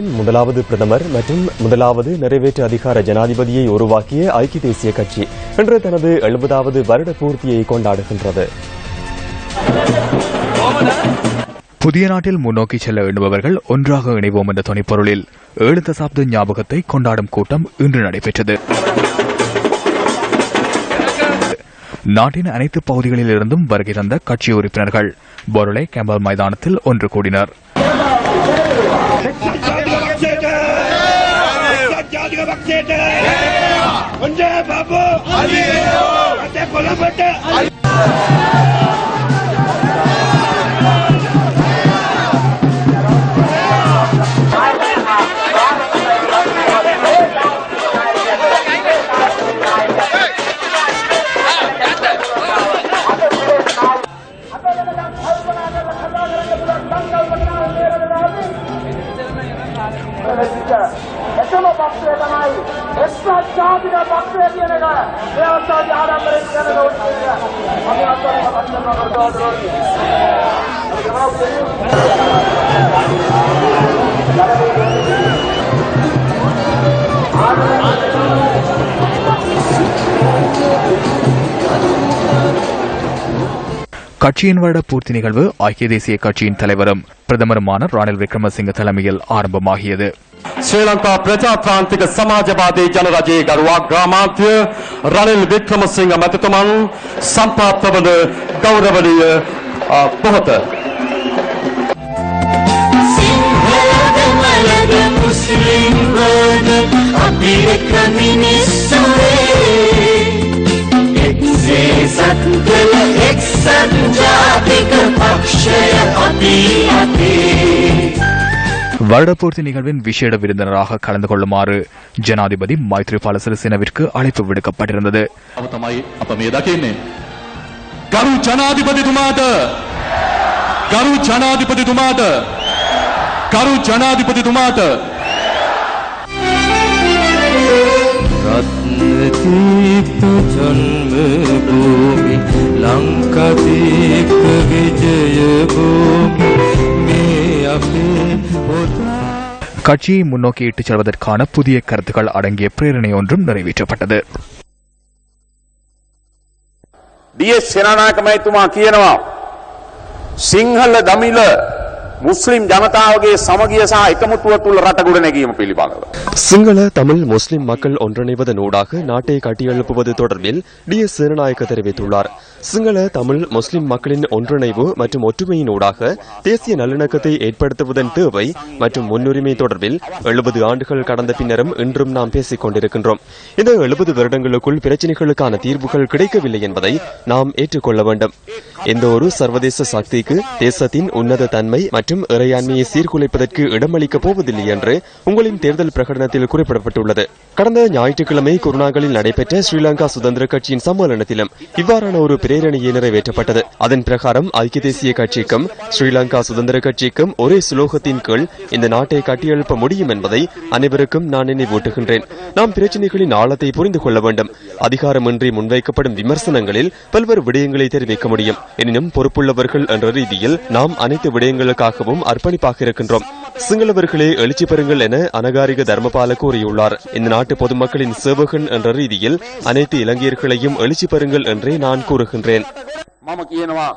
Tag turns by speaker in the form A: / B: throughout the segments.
A: முதலாவது பிரதமர் மற்றும் முதலாவது நிறைவேற்று அதிகார ஜனாதிபதியை உருவாக்கிய ஐக்கிய தேசிய கட்சி இன்று தனது எழுபதாவது வருட பூர்த்தியை கொண்டாடுகின்றது.
B: புதிய நாட்டில் முன்னோக்கி செல்ல எண்ணுபவர்கள் ஒன்றாக இணைவோம் என்ற துணைப்பொருளில் ஏழு தசாப்த ஞாபகத்தை கொண்டாடும் கூட்டம் இன்று நடைபெற்றது. நாட்டின் அனைத்து பகுதிகளில் இருந்தும் வருகை தந்த கட்சி உறுப்பினர்கள் பொருளை கேம்பல் மைதானத்தில் ஒன்று கூடினர்.
C: రాజశేఖర ఉండే బాబు అంటే కొలబట్ట
D: එකම පක්ෂය තමයි එක්සත් ජාතික පක්ෂය කියන එක ඒ අවස්ථාවේ ආරම්භයෙන් කරන උත්සාහය. අපි අත්වන පක්ෂම කරදෝරෝයි. අපි කරා උදේ.
B: கட்சியின் வருட பூர்த்தி நிகழ்வு ஐக்கிய தேசிய கட்சியின் தலைவரும் பிரதமருமான ரணில் விக்ரமசிங்க தலைமையில் ஆரம்பமாகியது
E: ශ්‍රී ලංකා ප්‍රජාත්‍රාන්තික සමාජවාදී ජනරජයේ ගරුවා ග්‍රාමාන්ත්‍ය රනිල් වික්‍රමසිංහ මැතිතුමන් සම්පාත්ත වන ගෞරවනීය අ, පොහොත
F: සිංහලද මුස්ලිම් වද අපි එක මිනිස්සුවේ එක්සේ සත් කළ එක්සත්
B: வருடப்பூர்த்தி நிகழ்வின் விசேட விருந்தினராக கலந்து கொள்ளுமாறு ஜனாதிபதி மைத்ரிபால சிறிசேனவிற்கு அழைப்பு விடுக்கப்பட்டிருந்தது.
E: கரு ஜனாதிபதி துமாத. கரு ஜனாதிபதி துமாத. கரு ஜனாதிபதி துமாத. ரத்ன தீர்த்த
G: ஜன்ம பூமி. ලංකදීප විජය භූමි මේ අපේ පොතා
B: கட்சியை முன்னோக்கி இட்டுச் செல்வதற்கான புதிய கருத்துக்கள் அடங்கிய பிரேரணை ஒன்றும் நிறைவேற்றப்பட்டது
H: ඩියස් සෙනනායකමැතුමා කියනවා සිංහල දමිල මුස්ලිම් ජනතාවගේ සමගිය සහ එකමුතුව තුළ රටගුඩ නැගීම පිළිබඳව.
A: சிங்கள தமிழ் முஸ்லிம் மக்கள் ஒன்றிணைவதனூடாக நாட்டை கட்டியெழுப்புவது தொடர்பில் டி எஸ் சேனநாயக்க தெரிவித்துள்ளார் சிங்கள தமிழ் முஸ்லிம் மக்களின் ஒன்றிணைவு மற்றும் ஒற்றுமையினூடாக தேசிய நல்லிணக்கத்தை ஏற்படுத்துவதன் தேவை மற்றும் முன்னுரிமை தொடர்பில் எழுபது ஆண்டுகள் கடந்த பின்னரும் இன்றும் நாம் பேசிக் கொண்டிருக்கின்றோம் இந்த எழுபது வருடங்களுக்குள் பிரச்சினைகளுக்கான தீர்வுகள் கிடைக்கவில்லை என்பதை நாம் ஏற்றுக்கொள்ள வேண்டும் எந்த ஒரு சர்வதேச சக்திக்கு தேசத்தின் உன்னத தன்மை மற்றும் மற்றும் இறையாண்மையை சீர்குலைப்பதற்கு இடமளிக்கப் போவதில்லை என்று உங்களின் தேர்தல் பிரகடனத்தில் குறிப்பிடப்பட்டுள்ளது. கடந்த ஞாயிற்றுக்கிழமை குருணாகலில் நடைபெற்ற ஸ்ரீலங்கா சுதந்திர கட்சியின் சம்மேளனத்திலும் இவ்வாறான ஒரு பிரேரணையை நிறைவேற்றப்பட்டது. அதன் பிரகாரம் ஐக்கிய தேசிய கட்சிக்கும் ஸ்ரீலங்கா சுதந்திர கட்சிக்கும் ஒரே சுலோகத்தின் கீழ் இந்த நாட்டை கட்டியெழுப்ப முடியும் என்பதை அனைவருக்கும் நான் நினைவூட்டுகின்றேன். நாம் பிரச்சனைகளின் ஆழத்தை புரிந்து கொள்ள வேண்டும். அதிகாரமின்றி முன்வைக்கப்படும் விமர்சனங்களில் பல்வேறு விடயங்களை தெரிவிக்க முடியும். எனினும் பொறுப்புள்ளவர்கள் என்ற ரீதியில் நாம் அனைத்து விடயங்களுக்காக விடயங்களுக்காகவும் அர்ப்பணிப்பாக இருக்கின்றோம் சிங்களவர்களே எழுச்சி பெறுங்கள் என அனகாரிக தர்மபால கூறியுள்ளார் இந்த நாட்டு பொதுமக்களின் சேவகன் என்ற ரீதியில் அனைத்து இலங்கையர்களையும் எழுச்சி பெறுங்கள் என்றே நான் கூறுகின்றேன்
H: මම කියනවා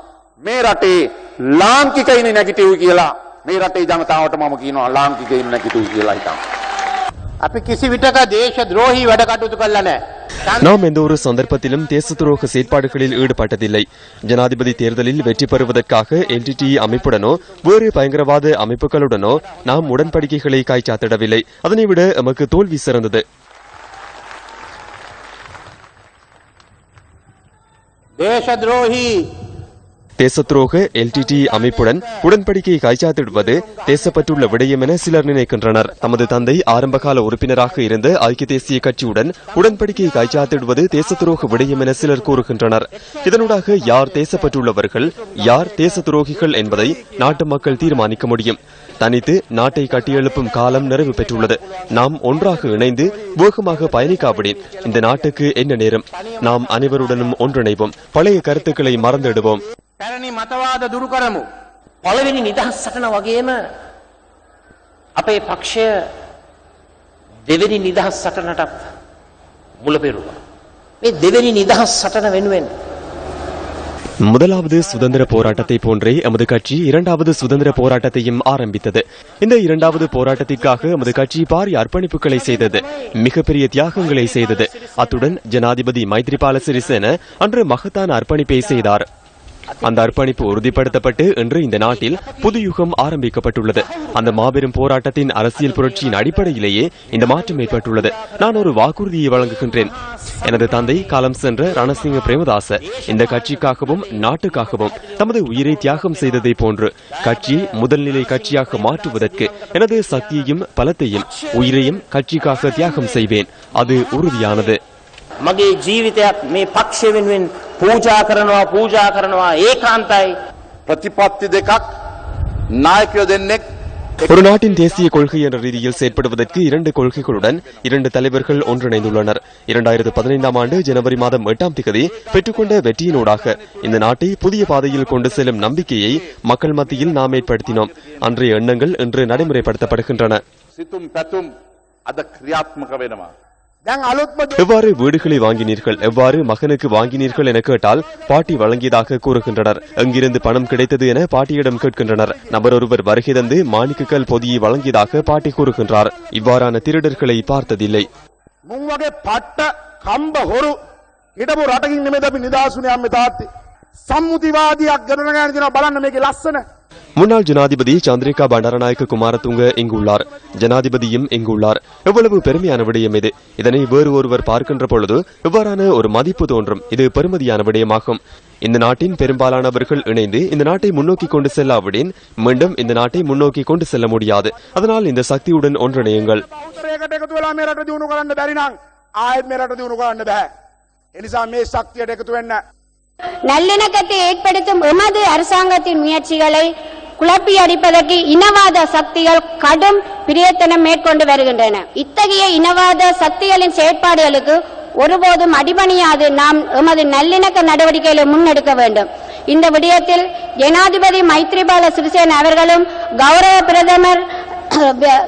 H: මේ රටේ ලාංකිකයින නැගිටව් කියලා මේ රටේ ජනතාවට මම කියනවා ලාංකිකයින් නැගිටව් කියලා හිතම්.
I: අපි කිසි විටක දේශ ද්‍රෝහී වැඩ කටයුතු කල්ල නෑ.
A: நாம் எந்த ஒரு சந்தர்ப்பத்திலும் தேச துரோக செயற்பாடுகளில் ஈடுபட்டதில்லை ஜனாதிபதி தேர்தலில் வெற்றி பெறுவதற்காக என்டிடி அமைப்புடனோ வேறு பயங்கரவாத அமைப்புகளுடனோ நாம் உடன்படிக்கைகளை காய்ச்சாத்திடவில்லை அதனை விட எமக்கு தோல்வி சிறந்தது
I: දේශ ද්‍රෝහී
A: தேச துரோக எல்டிடி அமைப்புடன் உடன்படிக்கை காய்ச்சாத்திடுவது தேசப்பட்டுள்ள விடயம் என சிலர் நினைக்கின்றனர். தமது தந்தை ஆரம்பகால உறுப்பினராக இருந்த ஐக்கிய தேசிய கட்சியுடன் உடன்படிக்கை காய்ச்சாத்திடுவது தேச துரோக விடயம் என சிலர் கூறுகின்றனர். இதனூடாக யார் தேசப்பட்டுள்ளவர்கள் யார் தேச துரோகிகள் என்பதை நாட்டு மக்கள் தீர்மானிக்க முடியும். தனித்து நாட்டை கட்டியெழுப்பும் காலம் நிறைவு பெற்றுள்ளது. நாம் ஒன்றாக இணைந்து வேகமாக பயணிக்காவிடின் இந்த நாட்டுக்கு என்ன நேரம்? நாம் அனைவருடனும் ஒன்றிணைவோம். பழைய கருத்துக்களை மறந்துடுவோம்
I: පැරණි මතවාද දුරු කරමු.
F: පළවෙනි නිදහස් සටන වගේම
J: අපේ පක්ෂය දෙවැනි නිදහස් සටනටත් මුල පෙරුවා. මේ දෙවැනි නිදහස් සටන වෙනුවෙන්
A: முதலாவது சுதந்திர போராட்டத்தை போன்றே எமது கட்சி இரண்டாவது சுதந்திர போராட்டத்தையும் ஆரம்பித்தது இந்த இரண்டாவது போராட்டத்திற்காக எமது கட்சி பாரிய அர்ப்பணிப்புகளை செய்தது மிகப்பெரிய தியாகங்களை செய்தது அத்துடன் ஜனாதிபதி மைத்ரிபால சிறிசேன அன்று மகத்தான அர்ப்பணிப்பை செய்தார் அந்த அர்ப்பணிப்பு உறுதிப்படுத்தப்பட்டு இன்று இந்த நாட்டில் புது யுகம் ஆரம்பிக்கப்பட்டுள்ளது. அந்த மாபெரும் போராட்டத்தின் அரசியல் புரட்சியின் அடிப்படையிலேயே இந்த மாற்றம் ஏற்பட்டுள்ளது. நான் ஒரு வாக்குறுதியை வழங்குகின்றேன். எனது தந்தை காலம் சென்ற ரணசிங்க பிரேமதாச இந்த கட்சிக்காகவும் நாட்டுக்காகவும் தமது உயிரை தியாகம் செய்ததை போன்று கட்சியை முதல்நிலை கட்சியாக மாற்றுவதற்கு எனது சக்தியையும் பலத்தையும் உயிரையும் கட்சிக்காக தியாகம் செய்வேன். அது உறுதியானது.
J: மகே ஜீவித மே பக்ஷ පූජා කරනවා පූජා කරනවා ඒකාන්තයි
H: ප්‍රතිපත්ති දෙකක් නායකයෝ දෙන්නෙක්
A: ஒரு நாட்டின் தேசிய கொள்கை என்ற ரீதியில் செயற்படுவதற்கு இரண்டு கொள்கைகளுடன் இரண்டு தலைவர்கள் ஒன்றிணைந்துள்ளனர் இரண்டாயிரத்து பதினைந்தாம் ஆண்டு ஜனவரி மாதம் எட்டாம் திகதி பெற்றுக்கொண்ட வெற்றியினூடாக இந்த நாட்டை புதிய பாதையில் கொண்டு செல்லும் நம்பிக்கையை மக்கள் மத்தியில் நாம் ஏற்படுத்தினோம் அன்றைய எண்ணங்கள் இன்று நடைமுறைப்படுத்தப்படுகின்றன எவ்வாறு வீடுகளை வாங்கினீர்கள்? எவ்வாறு மகனுக்கு வாங்கினீர்கள் என கேட்டால் பாட்டி வழங்கியதாக கூறுகின்றனர். எங்கிருந்து பணம் கிடைத்தது என பாட்டியிடம் கேட்கின்றனர். நபர் ஒருவர் வருகை தந்து மாணிக்கக்கல் பொதியை வழங்கியதாக பாட்டி கூறுகின்றார். இவ்வாறான திருடர்களை பார்த்ததில்லை.
C: இடமுறை நிதாசுனே அம்மிதாத்தி சம்முதிவாதி அக்கருணகான பலன் நமக்கு லස්සன අපි නිදහසුනේ අම්මේ තාත්තේ. සම්මුතිවාදියක් ගණන ගන්න දෙනවා බලන්න මේකේ ලස්සන.
A: முன்னாள் ஜனாதிபதி சந்திரிகா பண்டாரநாயக்க குமாரதுங்க இங்குள்ளார் ஜனாதிபதியும் இங்குள்ளார் எவ்வளவு பெருமையான விடயம் இது இதனை வேறு ஒருவர் பார்க்கின்ற பொழுது இவ்வாறான ஒரு மதிப்பு தோன்றும் இது பெருமதியான விடயமாகும் இந்த நாட்டின் பெரும்பாலானவர்கள் இணைந்து இந்த நாட்டை முன்னோக்கி கொண்டு செல்லாவிடின் மீண்டும் இந்த நாட்டை முன்னோக்கி கொண்டு செல்ல முடியாது அதனால் இந்த சக்தியுடன் ஒன்றிணையுங்கள்
C: බෞද්ධරයකට එකතු වෙලා මේ රට දියුණු කරන්න බැරි නම් ආයෙත් මේ රට දියුණු කරන්න බෑ. ඒ නිසා මේ ශක්තියට එකතු වෙන්න
K: நல்லிணக்கத்தை ஏற்படுத்தும் எமது அரசாங்கத்தின் முயற்சிகளை குழப்பி அடிப்பதற்கு இனவாத சக்திகள் கடும் பிரயத்தனம் மேற்கொண்டு வருகின்றன. இத்தகைய இனவாத சக்திகளின் செயற்பாடுகளுக்கு ஒருபோதும் அடிபணியாது. நாம் எமது நல்லிணக்க நடவடிக்கைகளை முன்னெடுக்க வேண்டும். இந்த விடயத்தில் ஜனாதிபதி மைத்ரிபால சிறிசேன அவர்களும் கௌரவ பிரதமர்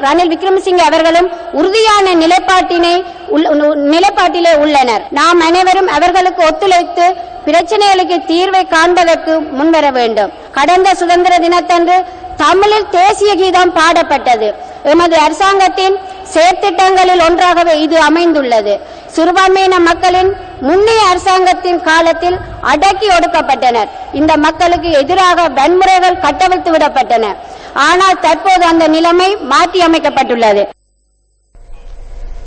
K: ரணில் விக்ரமசிங்கே அவர்களும் உறுதியான நிலைப்பாட்டினை உள்ள- நிலைப்பாட்டிலே உள்ளனர். நாம் அனைவரும் அவர்களுக்கு ஒத்துழைத்து பிரச்சனைகளுக்கு தீர்வை காண்பதற்கு முன்வர வேண்டும். கடந்த சுதந்திர தினத்தன்று தமிழில் தேசிய கீதம் பாடப்பட்டது. எமது அரசாங்கத்தின் செயற்திட்டங்களில் ஒன்றாகவே இது அமைந்துள்ளது. சிறுபான்மையின மக்களின் முன்னைய அரசாங்கத்தின் காலத்தில் அடக்கி ஒடுக்கப்பட்டனர். இந்த மக்களுக்கு எதிராக வன்முறைகள் கட்டவிழ்த்து விடப்பட்டன. ஆனால் தற்போது அந்த நிலைமை மாற்றி அமைக்கப்பட்டுள்ளது